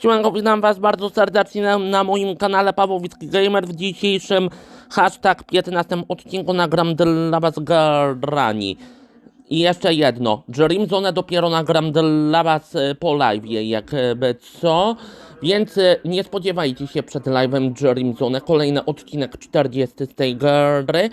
Siemanko, witam was bardzo serdecznie na, na moim kanale Pawłowicki Gamer. W dzisiejszym hashtag 15 odcinku nagram dla was grani. I jeszcze jedno, Dream dopiero nagram dla was e, po live, jakby co. Więc e, nie spodziewajcie się przed live'em Dream kolejny odcinek 40 z tej gry.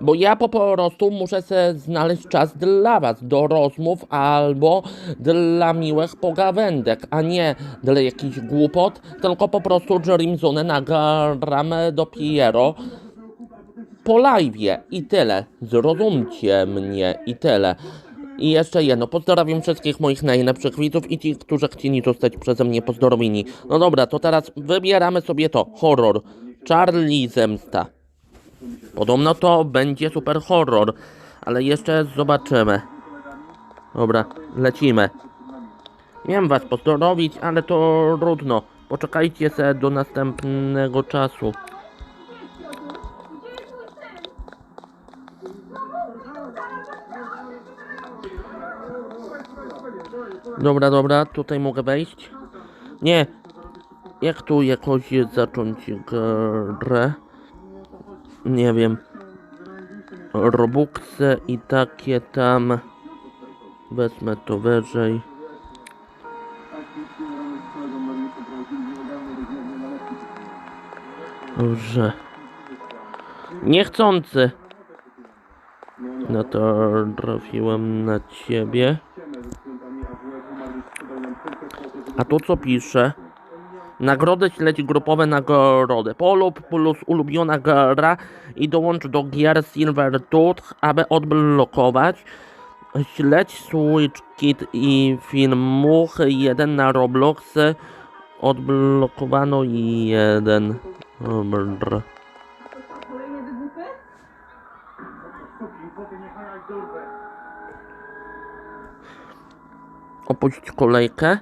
Bo ja po prostu muszę sobie znaleźć czas dla was, do rozmów albo dla miłych pogawędek, a nie dla jakichś głupot, tylko po prostu Dream nagram dopiero po live'ie i tyle. Zrozumcie mnie i tyle. I jeszcze jedno, pozdrawiam wszystkich moich najlepszych widzów i tych, którzy chcieli zostać przeze mnie pozdrowieni. No dobra, to teraz wybieramy sobie to. Horror. Charlie Zemsta. Podobno to będzie super horror, ale jeszcze zobaczymy. Dobra, lecimy. Miałem was pozdrowić, ale to trudno. Poczekajcie se do następnego czasu. Dobra, dobra, tutaj mogę wejść. Nie. Jak tu jakoś zacząć grę? Nie wiem. Robuxy i takie tam. Wezmę to wyżej. Dobrze. Niechcący. No to trafiłem na ciebie. A tu co pisze? Nagrody śledź grupowe nagrody. Polub plus ulubiona gra i dołącz do gier Silver Tooth, aby odblokować. Śledź Switch Kit i filmuchy 1 na Roblox. Odblokowano jeden. Wybuchy? Opuść kolejkę?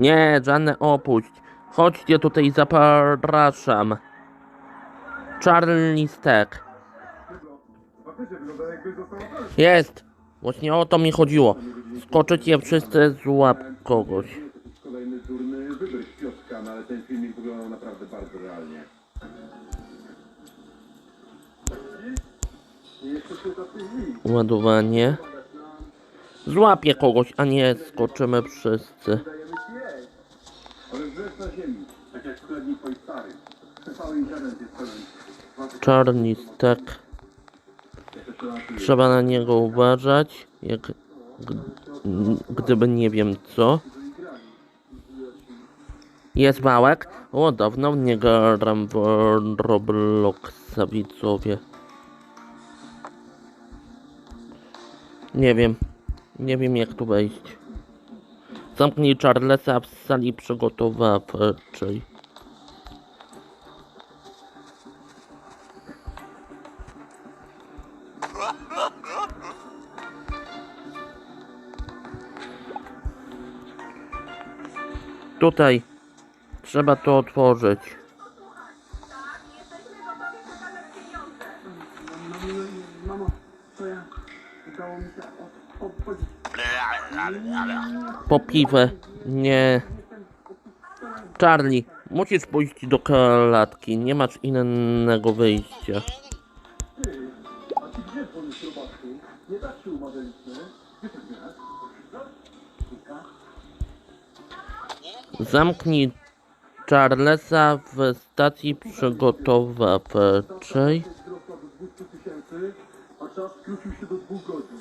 Nie, żadne opuść. Chodźcie tutaj, zapraszam. Charlie Stack. Jest! Właśnie o to mi chodziło. Skoczycie wszyscy, złap kogoś. Kolejny durny wybryk Piotrka, no ale ten filmik wyglądał naprawdę bardzo realnie. Ładowanie. Złapię kogoś, a nie skoczymy wszyscy. Tak stary. Charlie Stack. Trzeba na niego uważać, jak gdyby nie wiem co. Jest małek? O, dawno nie gram w Robloxa, widzowie. Nie wiem. Nie wiem jak tu wejść. Zamknij Charlesa w sali przygotowawczej. Tutaj. Trzeba to otworzyć. Po piwę. Nie. Charlie, musisz pójść do klatki. Nie masz innego wyjścia. Zamknij Charlesa w stacji przygotowawczej. Wzrosła do 200 tysięcy, a czas skrócił się do dwóch godzin.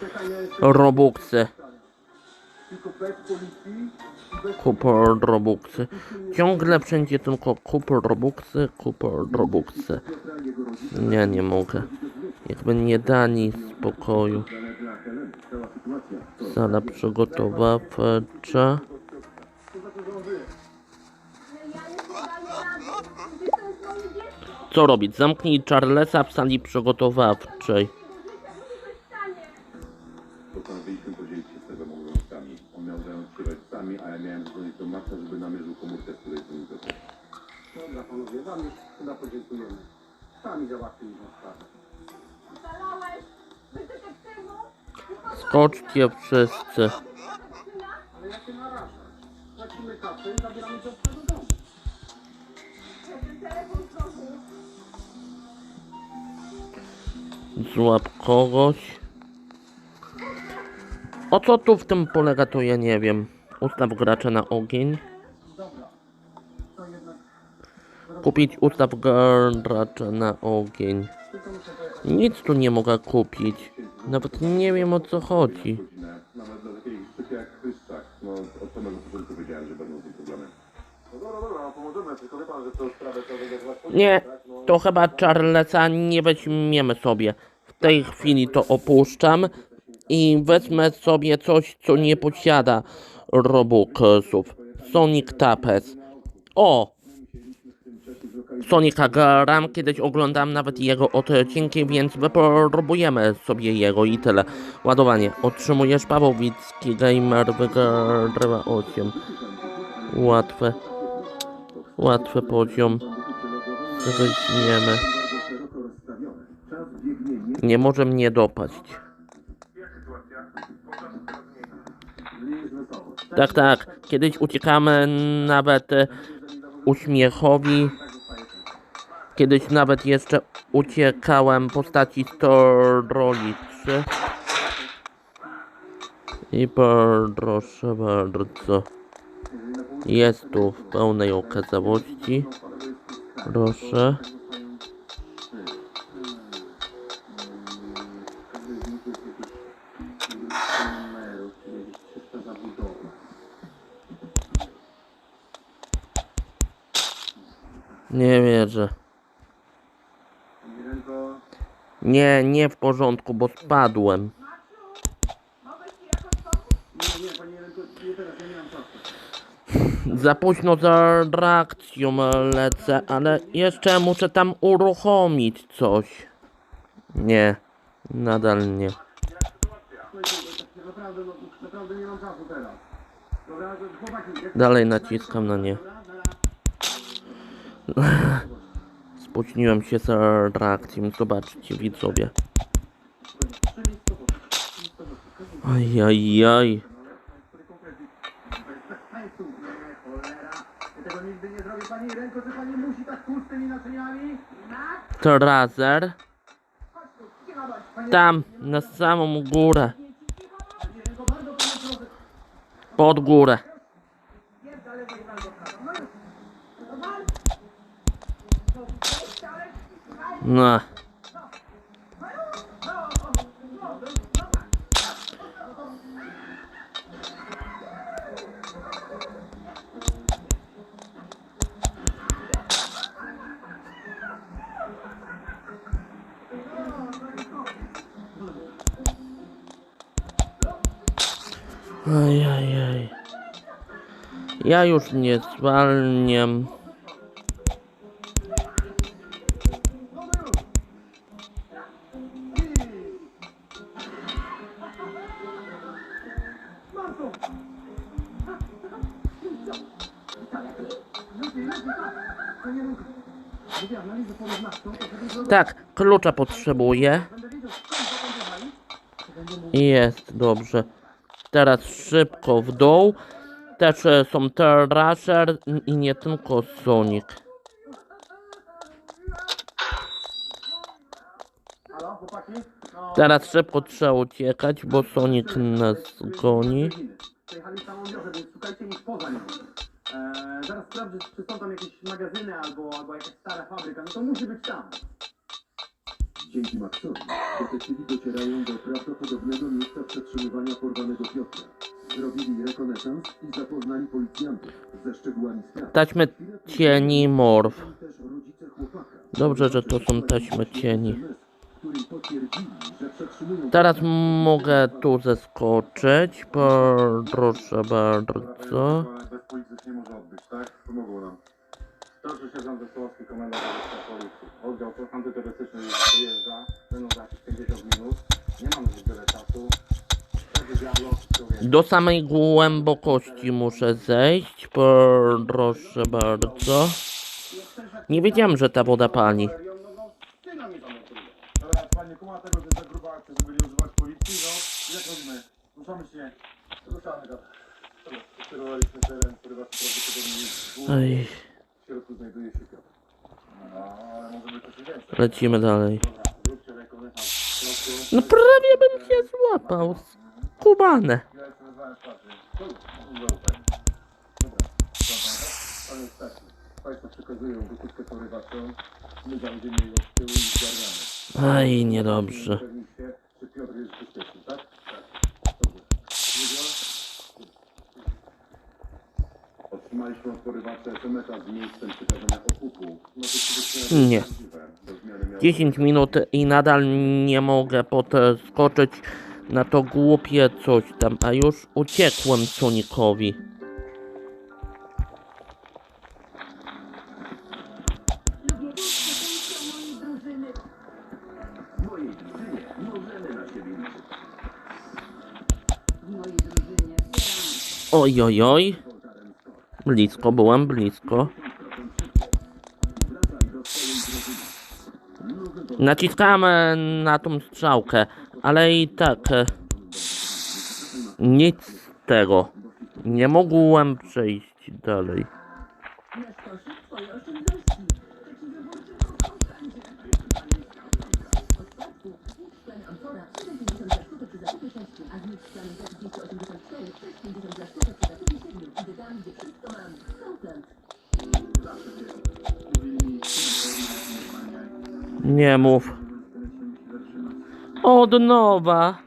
Czekaj, ja jestem Robuxy. Tylko bez policji i bez... Kup Robuxy. Ciągle wszędzie tylko kup Robuxy, kup Robuxy. Nie, nie mogę. Jakby nie dali spokoju. Sala przygotowawcza. Co robić? Zamknij Charlesa w sali przygotowawczej. Panowie, wam już chyba podziękujemy. Sami załatwili tę sprawę. Zalałeś? Skoczcie wszyscy. Ale ja się narażam. Tracimy kasę i zabieramy do domu. Złap kogoś. O co tu w tym polega, to ja nie wiem. Ustaw gracza na ogień. Dobra. To jednak Kupić ustaw gracza na ogień. Nic tu nie mogę kupić. Nawet nie wiem o co chodzi. Nie, to chyba Charlesa nie weźmiemy sobie. W tej chwili to opuszczam i wezmę sobie coś, co nie posiada Robuxów. Sonic Tapes. O! Sonika gram, kiedyś oglądam nawet jego odcinki, więc wypróbujemy sobie jego i tyle. Ładowanie. Otrzymujesz Pawłowicki Gamer wygrywa 8. Łatwe. Łatwy poziom. Weźmiemy. nie może mnie dopaść. Tak, tak. Kiedyś uciekamy nawet uśmiechowi. Kiedyś nawet jeszcze uciekałem postaci Storoli 3. I proszę bardzo. Jest tu w pełnej okazałości. Proszę. Nie, nie w porządku, bo spadłem. Za późno za reakcją lecę, ale jeszcze muszę tam uruchomić coś. Nie, nadal nie. Dalej naciskam na nie. Spóźniłem się z reakcją, zobaczcie widzowie. Ajajaj. tego nigdy nie Trazer. Tam, na samą górę. Pod górę. Jest dalej, weź bardzo prawo. No już. No wal. No, weź, ale słuchaj. No. Ajajaj. Ja już nie zwalniam. Tak, klucza potrzebuję. Jest, dobrze. Teraz szybko w dół. Też e, są Thrasher i nie tylko Sonic. Teraz szybko trzeba uciekać, bo Sonic nas goni. Eee, zaraz sprawdzę, czy są tam jakieś magazyny albo, albo jakaś stara fabryka. No to musi być tam. Dzięki Maxowi, detektywi docierają do prawdopodobnego miejsca przetrzymywania porwanego Piotra. Zrobili rekonesans i zapoznali policjantów ze szczegółami sprawy. Taśmy cieni morf. Dobrze, że to są taśmy cieni. Teraz mogę tu zeskoczyć. Proszę bardzo. Bez policji nie może odbyć, tak? Pomogło nam. Starszy sierżant Wesołowski, komenda wojewódzka policji. Oddział antyterrorystyczny już przyjeżdża. Będą za jakieś 50 minut. Nie mam zbyt wiele czasu. Do samej głębokości muszę zejść. Proszę bardzo. Nie wiedziałem, że ta woda pali. Dobra, panie, kuma tego, że używać policji, no. Się. Środku znajduje się Piotr. No, ale może być coś więcej. lecimy dalej. Dobra, zróbcie rekonesans w środku. No prawie bym cię złapał. Skubane. Ja jeszcze. Tu, zaufaj. Dobra, tak? Taki. Państwo przekazują. My będziemy tyłu i zgarniamy. Aj, niedobrze. Czy Piotr jest bezpieczny, tak? Tak. Dobrze. Druga. Otrzymaliśmy od porywacza SMS-a z miejscem przekazania okupu. No to przede Nie. Zmiany miał 10 minut i nadal nie mogę podskoczyć na to głupie coś tam, a już uciekłem Sonikowi. Oj, oj, oj. Blisko, byłem blisko. Naciskałem e, na tą strzałkę, ale i tak e, nic z tego. Nie mogłem przejść dalej. Nie mów. Od nowa.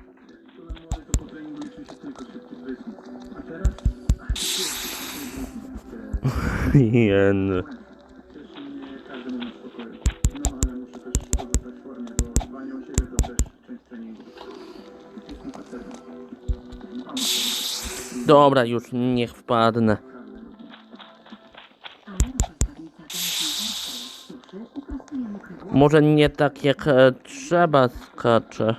Jen. Dobra, już niech wpadnę. Może nie tak jak e, trzeba skacze.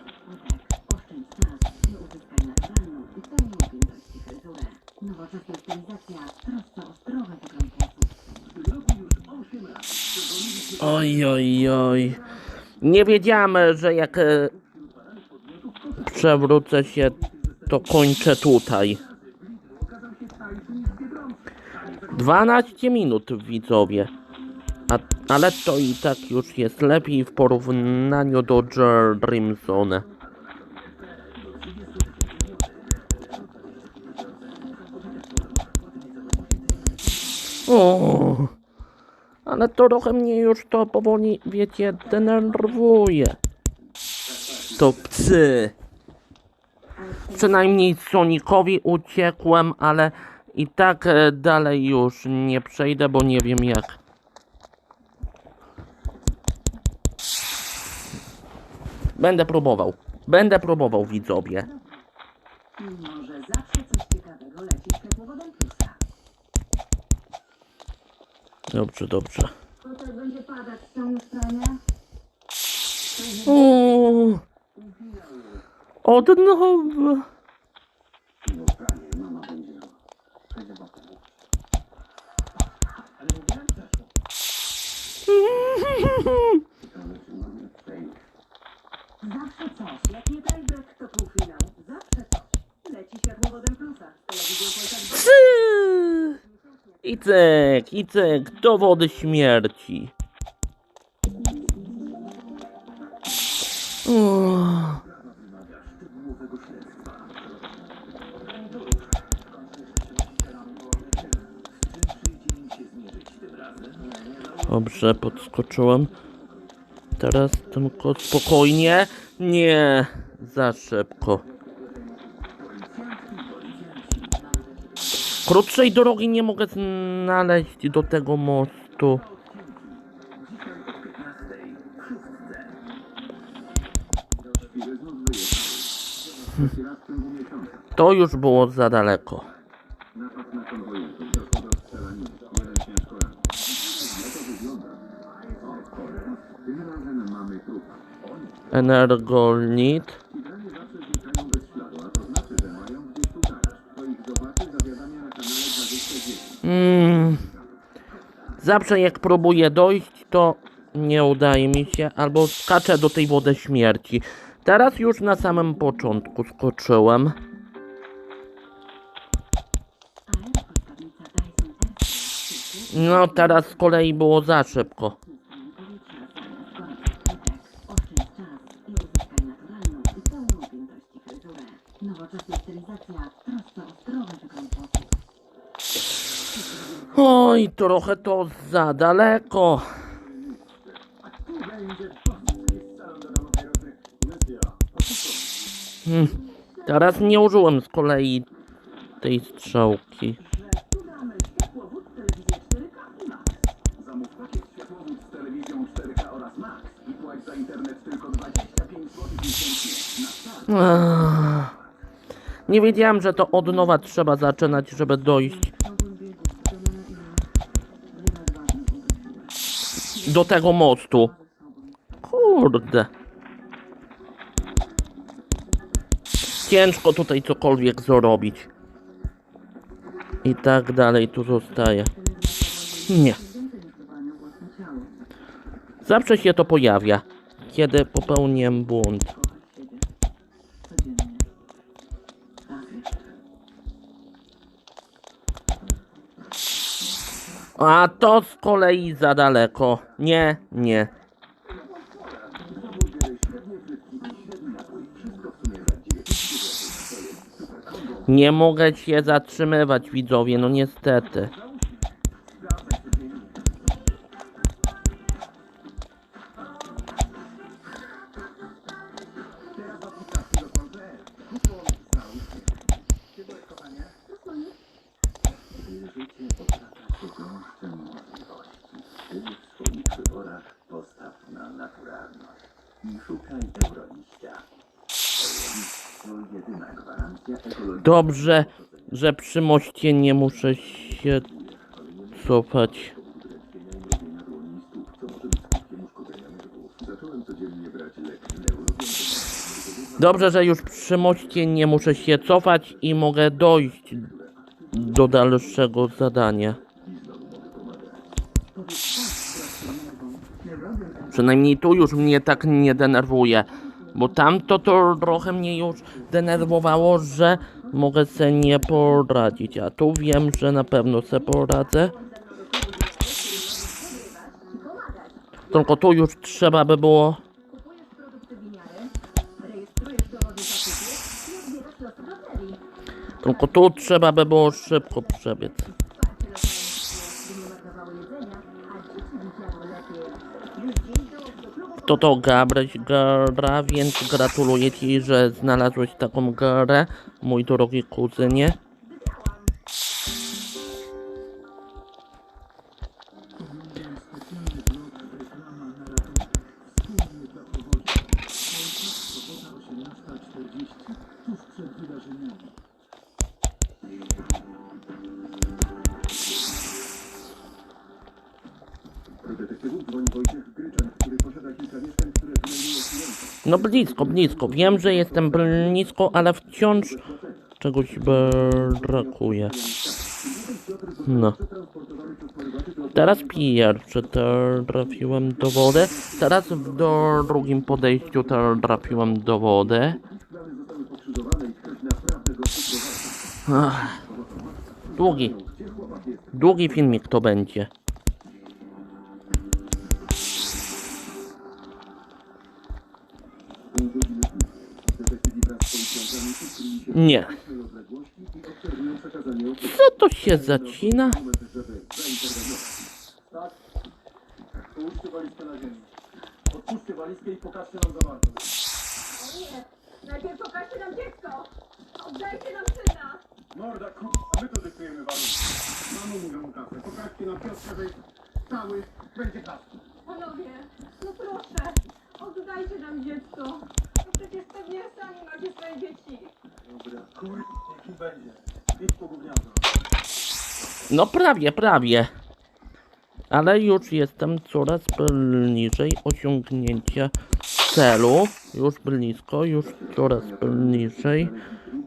Oj, oj, oj. Nie wiedziałem, że jak e, przewrócę się, to kończę tutaj. 12 minut, widzowie. A, ale to i tak już jest lepiej w porównaniu do Dreamzone. O, ale to trochę mnie już to powoli, wiecie, denerwuje. To psy. Przynajmniej Sonikowi uciekłem, ale i tak e, dalej już nie przejdę, bo nie wiem jak. Będę próbował. Będę próbował, widzowie. Może zawsze coś ciekawego leci światłowodem plusa. Dobrze, dobrze. Potem będzie padać z tą stronie. O, od nowa. No prawie, mama będzie. Przejdzie wam pomóc. Ciekawe, czy mamy przejść. Zawsze coś. Jak nie tiebreak, to półfinał. Zawsze coś. Leci światłowodem plusa. Z telewizją Polsat Psy! I cyk, i cyk, dowody śmierci. Dobrze, podskoczyłem. Teraz tylko spokojnie. Nie, za szybko. Krótszej drogi nie mogę znaleźć do tego mostu. To już było za daleko. 29. Mm. Zawsze jak próbuję dojść, to nie udaje mi się, albo skaczę do tej wody śmierci. Teraz już na samym początku skoczyłem. No teraz z kolei było za szybko. Nowoczesna stylizacja w trosce o zdrowy wygląd włosów. Oj, trochę to za daleko. Hmm. Teraz nie użyłem z kolei tej strzałki. Zamów pakiet światłowód z telewizją 4K oraz Max i płać za internet tylko 25 zł miesięcznie. Na start. Ach. Nie wiedziałem, że to od nowa trzeba zaczynać, żeby dojść do tego mostu. Kurde. Ciężko tutaj cokolwiek zrobić. I tak dalej tu zostaje. Nie. Zawsze się to pojawia, kiedy popełniłem błąd. A to z kolei za daleko. Nie, nie. Nie mogę się zatrzymywać, widzowie, no niestety. Dobrze, że przy moście nie muszę się cofać. Dobrze, że już przy moście nie muszę się cofać i mogę dojść do dalszego zadania. Przynajmniej tu już mnie tak nie denerwuje. Bo tamto to trochę mnie już denerwowało, że mogę se nie poradzić. A tu wiem, że na pewno se poradzę. Tylko tu już trzeba by było. Tylko tu trzeba by było szybko przebiec. To to Gabryś gra, więc gratuluję Ci, że znalazłeś taką grę, mój drogi kuzynie. Blisko, blisko. Wiem, że jestem blisko, ale wciąż czegoś brakuje. No. Teraz pierwszy trafiłem do wody. Teraz w drugim podejściu trafiłem do wody. Ach. Długi. Długi filmik to będzie. Nie. Co to się zacina? Połóżcie walizkę na ziemi. Odpuśćcie walizkę i pokażcie nam zawartość. Nie, najpierw pokażcie nam dziecko! Oddajcie nam syna! Morda, ku... a my to dyktujemy warunki. Mamo mówią kasę. Pokażcie nam Piotrze, że cały, będzie kasy. Panowie, no proszę, oddajcie nam dziecko. Przecież pewnie sami macie swoje dzieci. Dobra, chuj, niech im będzie. Idź po gówniarza. No prawie, prawie. Ale już jestem coraz bliżej osiągnięcia celu. Już blisko, już coraz bliżej.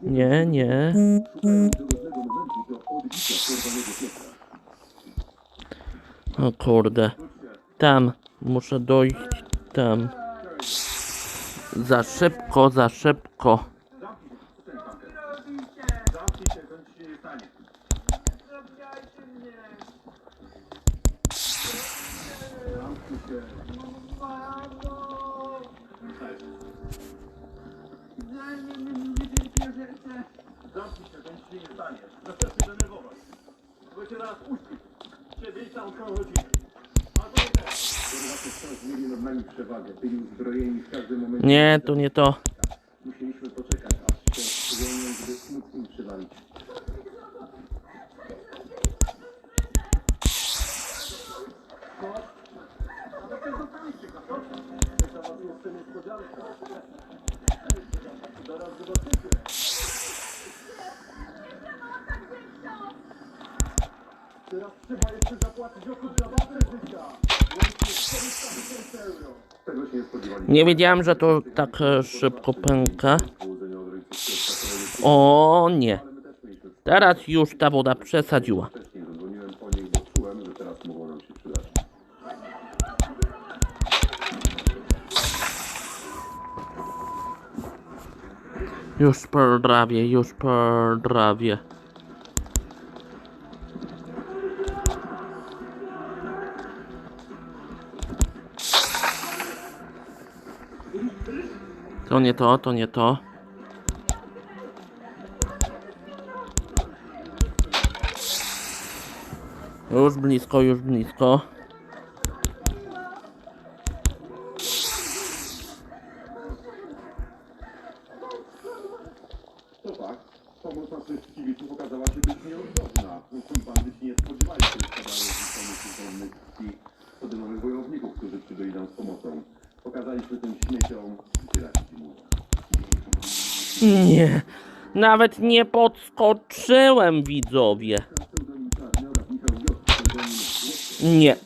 Nie, nie. O kurde. Tam. Muszę dojść tam. Za szybko, za szybko. Zamknij się, ci się nie stanie. Zamknij się. Denerwować. Bo cię zaraz puści. Ciebie i całą twoją Nie, to nie to. Nie wiedziałem, że to tak e, szybko pęka. O nie. Teraz już ta woda przesadziła. Już prawie, już prawie. To nie to, to nie to. Już blisko, już blisko. To fakt. Pomoc naszych kibiców okazała się być. Twój bandyci nie spodziewali się składania z pomysłów wolnych i podejmowych wojowników, którzy przybyli z pomocą. Pokazaliśmy tym śmieciom, im Nie, nawet nie podskoczyłem, widzowie. Nie.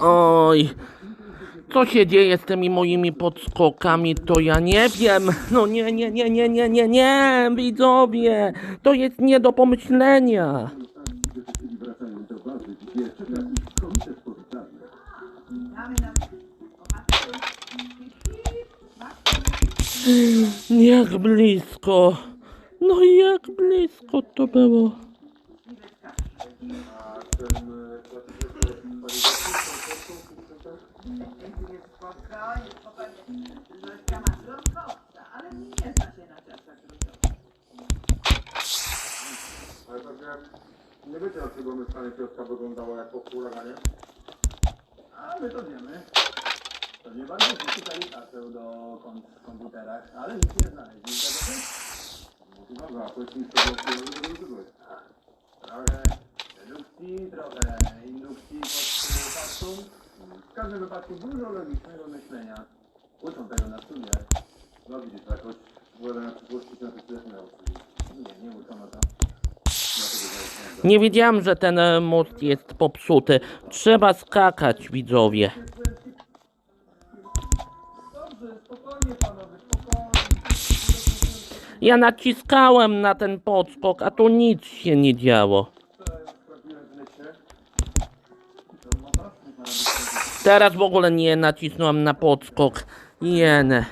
Oj, co się dzieje z tymi moimi podskokami, to ja nie wiem. No nie, nie, nie, nie, nie, nie, nie, widzowie. To jest nie do pomyślenia. Jak blisko. No jak blisko to było. Ale nie wiecie dlaczego mieszkanie Piotrka wyglądało jak po huraganie? A my to wiemy. Pewnie bandyci szukali haseł do kont w komputerach, ale nic nie znaleźli. No to dobra, powiedz mi co było w tym wyżywać. Trochę dedukcji, trochę indukcji pod faktum. W każdym wypadku dużo logicznego myślenia. Uczą tego na studiach. No widzisz, jakoś wolę na przyszłości się na tych też miał. Nie, nie uczono to. Dlatego że Nie wiedziałem, że ten most jest popsuty. Trzeba skakać, widzowie. Ja naciskałem na ten podskok, a tu nic się nie działo. Teraz w ogóle nie nacisnąłem na podskok. Brakuje.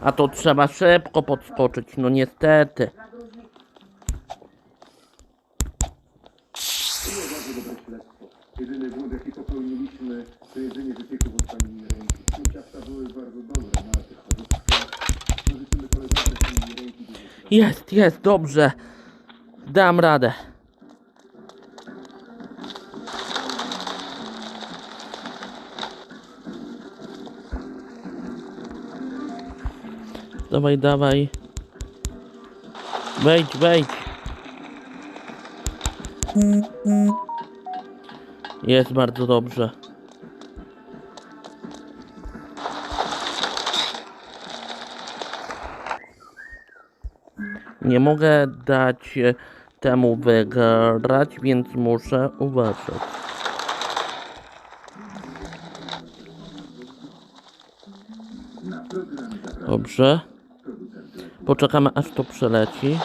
A to trzeba szybko podskoczyć, no niestety. Dla różnych To było bardzo dobre śledztwo. Jedyny błąd, jaki popełniliśmy, to jedynie wypieku w ostatnim ręki. Te ciasta były bardzo dobre, no ale tych no życzymy koleżance z ręki Jest, jest, dobrze. Dam radę. Dawaj, dawaj. Wejdź, wejdź. Jest bardzo dobrze. Nie mogę dać temu wygrać, więc muszę uważać. Dobrze. Poczekamy aż to przeleci.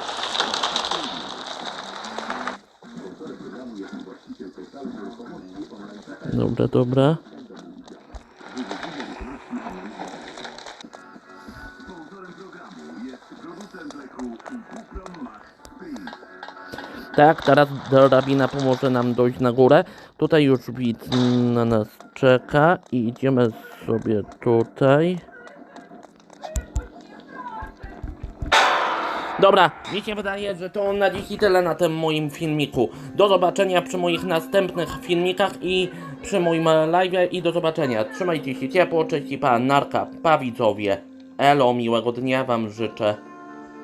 Max Pink. Tak, teraz drabina pomoże nam dojść na górę. Tutaj już widz na nas czeka i idziemy sobie tutaj. Dobra, mi się wydaje, że to na dziś i tyle na tym moim filmiku. Do zobaczenia przy moich następnych filmikach i przy moim live i do zobaczenia. Trzymajcie się ciepło, cześć i pa, narka, pa widzowie. Elo, miłego dnia wam życzę.